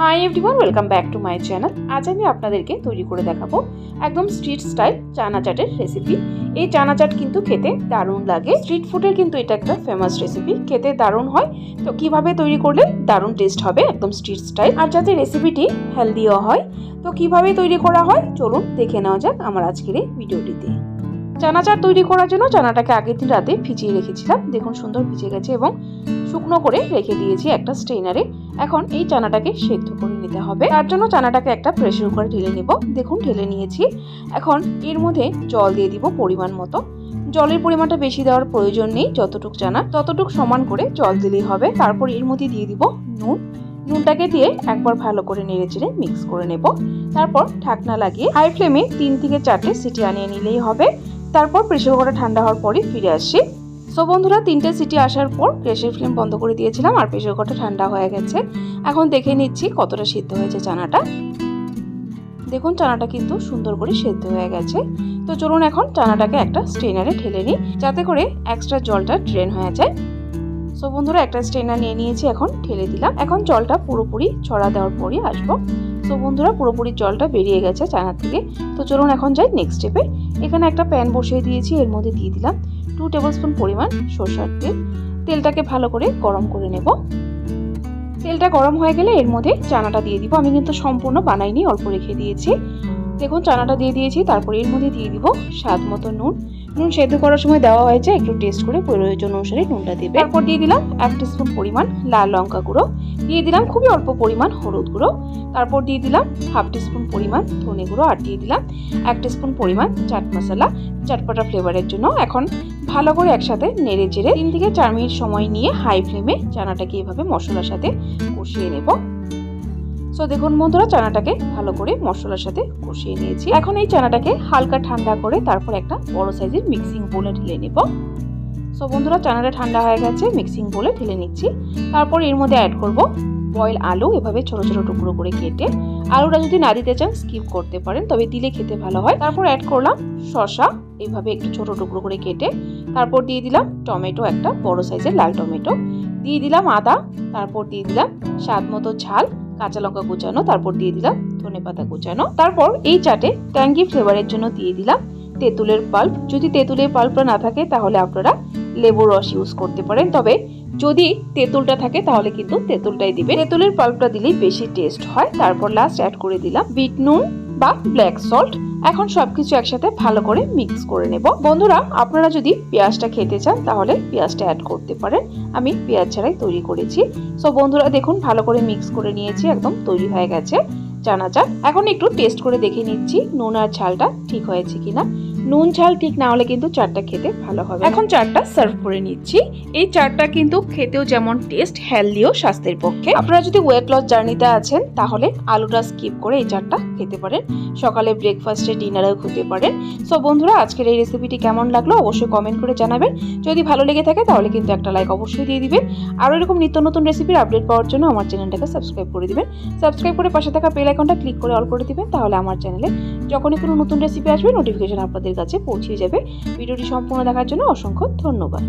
Hi everyone welcome back to my channel আজ আমি আপনাদেরকে তৈরি করে দেখাবো একদম স্ট্রিট স্টাইল চানা চাটের রেসিপি এই চানা চাট কিন্তু খেতে দারুণ লাগে। স্ট্রিট ফুডের কিন্তু এটা একটা ফেমাস রেসিপি খেতে দারুণ হয়। তো কীভাবে তৈরি করলে দারুণ টেস্ট হবে একদম স্ট্রিট স্টাইল আর যাতে রেসিপিটি হেলদিও হয়, তো কীভাবে তৈরি করা হয়, চলুন দেখে নেওয়া যাক আমার আজকের এই ভিডিওটিতে চানা চাট তৈরি করার জন্য চানাটাকে আগের দিন রাতে ভিজিয়ে রেখেছিলাম। দেখুন সুন্দর ভিজে গেছে এবং শুকনো করে রেখে দিয়েছি একটা স্ট্রেনারে এখন এই চানাটাকে সেদ্ধ করে নিতে হবে। তার জন্য চানাটাকে একটা প্রেশার কুকারে ঢেলে নেব। দেখুন, ঢেলে নিয়েছি। এখন এর মধ্যে জল দিয়ে দিব পরিমাণ মতো। জলের পরিমাণটা বেশি দেওয়ার প্রয়োজন নেই, যতটুক চানা। ততটুক সমান করে জল দিলেই হবে। তারপর এর মধ্যে দিয়ে দিব নুন। নুনটাকে দিয়ে একবার ভালো করে নেড়ে চেড়ে মিক্স করে নেব। তারপর ঢাকনা লাগিয়ে হাই ফ্লেমে তিন থেকে চারটে সিটি আনিয়ে নিলেই হবে। তারপর প্রেশার কুকারটা ঠান্ডা হওয়ার পরই ফিরে আসি। সো বন্ধুরা, তিনটে সিটি আসার পর গ্যাসের ফ্লেম বন্ধ করে দিয়েছিলাম আর প্রেশার কুকারটা ঠান্ডা হয়ে গেছে। এখন দেখে নিচ্ছি কতটা সিদ্ধ হয়েছে চানাটা। দেখুন, চানাটা কিন্তু সুন্দর করে সেদ্ধ হয়ে গেছে। তো চলুন এখন চানাটাকে একটা স্ট্রেনারে ঢেলে নিই, যাতে করে এক্সট্রা জলটা ড্রেন হয়ে যায়। সো বন্ধুরা, একটা স্ট্রেনার নিয়ে নিয়েছি, এখন ঢেলে দিলাম। এখন জলটা পুরোপুরি ছড়া দেওয়ার পরই আসব। তো বন্ধুরা, পুরোপুরি জলটা বেরিয়ে গেছে চানার থেকে। তো চলুন এখন যাই নেক্সট স্টেপে এখানে একটা প্যান বসিয়ে দিয়েছি, এর মধ্যে দিয়ে দিলাম টু টেবিল স্পুন পরিমাণ সরষার তেল। তেলটাকে ভালো করে গরম করে নেব। তেলটা গরম হয়ে গেলে এর মধ্যে চানাটা দিয়ে দিব। আমি কিন্তু সম্পূর্ণ বানাইনি, অল্প রেখে দিয়েছি। দেখুন, চানাটা দিয়ে দিয়েছি, তারপরে এর মধ্যে দিয়ে দিব স্বাদ মতো নুন। নুন সেদ্ধ করার সময় দেওয়া হয়েছে একটু টেস্ট করে প্রয়োজন অনুসারে নুনটা দেবে। তারপর দিয়ে দিলাম এক স্পুন পরিমাণ লাল লঙ্কা গুঁড়ো। দিয়ে দিলাম খুবই অল্প পরিমাণ হলুদ গুঁড়ো। তারপর দিয়ে দিলাম হাফ টিস্পুন পরিমাণ ধনে গুঁড়ো আর দিয়ে দিলাম এক স্পুন পরিমাণ চাট মশলা। চাটপাটা ফ্লেভারের জন্য এখন ভালো করে একসাথে নেড়ে চেড়ে তিন থেকে চার মিনিট সময় নিয়ে হাই ফ্লেমে চানাটাকে এভাবে মশলার সাথে কষিয়ে নেব। সো দেখুন বন্ধুরা, চানাটাকে ভালো করে মশলার সাথে কষিয়ে নিয়েছি। এখন এই চানাটাকে হালকা ঠান্ডা করে তারপর একটা বড় সাইজের মিক্সিং বোলে ঢেলে নেব। সো বন্ধুরা, চানাটা ঠান্ডা হয়ে গেছে মিক্সিং বোলে ঢেলে নিচ্ছি। তারপর এর মধ্যে অ্যাড করব বয়েল আলু, এভাবে ছোট ছোট টুকরো করে কেটে। আলুটা যদি না দিতে চান স্কিপ করতে পারেন, তবে দিলে খেতে ভালো হয়। তারপর অ্যাড করলাম শসা, এভাবে একটু ছোট টুকরো করে কেটে। তারপর দিয়ে দিলাম টমেটো, একটা বড় সাইজের লাল টমেটো। দিয়ে দিলাম আদা, তারপর দিয়ে দিলাম স্বাদ মতো ঝাল। কাঁচা লঙ্কা কুচানো, তারপর দিয়ে দিলাম ধনে পাতা কুচানো। তারপর এই চাটে ট্যাঙ্গি ফ্লেভারের জন্য দিয়ে দিলাম তেঁতুলের পাল্প যদি তেঁতুলের পাল্পটা না থাকে, তাহলে আপনারা লেবুর রস ইউজ করতে পারেন। তবে যদি তেঁতুলটা থাকে, তাহলে কিন্তু তেঁতুলটাই দিবে তেঁতুলের পাল্পটা দিলেই বেশি টেস্ট হয়। তারপর লাস্ট অ্যাড করে দিলাম বিট নুন। বা ব্ল্যাক সল্ট এখন সবকিছু একসাথে ভালো করে মিক্স করে নেব। বন্ধুরা, আপনারা যদি পেঁয়াজটা খেতে চান, তাহলে পেঁয়াজটা অ্যাড করতে পারেন। আমি পেঁয়াজ ছাড়াই তৈরি করেছি। সো বন্ধুরা, দেখুন, ভালো করে মিক্স করে নিয়েছি, একদম তৈরি হয়ে গেছে। জানা যাক, এখন একটু টেস্ট করে দেখে নিচ্ছি, নুন আর ঝালটা ঠিক হয়েছে কিনা। নুন ঝাল ঠিক না হলে কিন্তু চাটটা খেতে ভালো হবে এখন চাটটা সার্ভ করে নিচ্ছি। এই চাটটা কিন্তু খেতেও যেমন টেস্ট হেলদিও স্বাস্থ্যের পক্ষে। আপনারা যদি ওয়েট লস জার্নিতে আছেন তাহলে আলুটা স্কিপ করে এই চাটটা খেতে পারেন। সকালে ব্রেকফাস্টে ডিনারেও খেতে পারেন। সো বন্ধুরা আজকের এই রেসিপিটি কেমন লাগল অবশ্যই কমেন্ট করে জানাবেন। যদি ভালো লেগে থাকে তাহলে কিন্তু একটা লাইক অবশ্যই দিয়ে দিবেন। আর এরকম নিত্য নতুন রেসিপির আপডেট পাওয়ার জন্য আমার চ্যানেলটাকে সাবস্ক্রাইব করে দিবেন। সাবস্ক্রাইব করে পাশে থাকা বেল আইকনটা ক্লিক করে অল করে দিবেন। তাহলে আমার চ্যানেলে যখনই কোনো নতুন রেসিপি আসবে নোটিফিকেশন আপনাদের কাছে পৌঁছে যাবে। ভিডিওটি সম্পূর্ণ দেখার জন্য অসংখ্য ধন্যবাদ।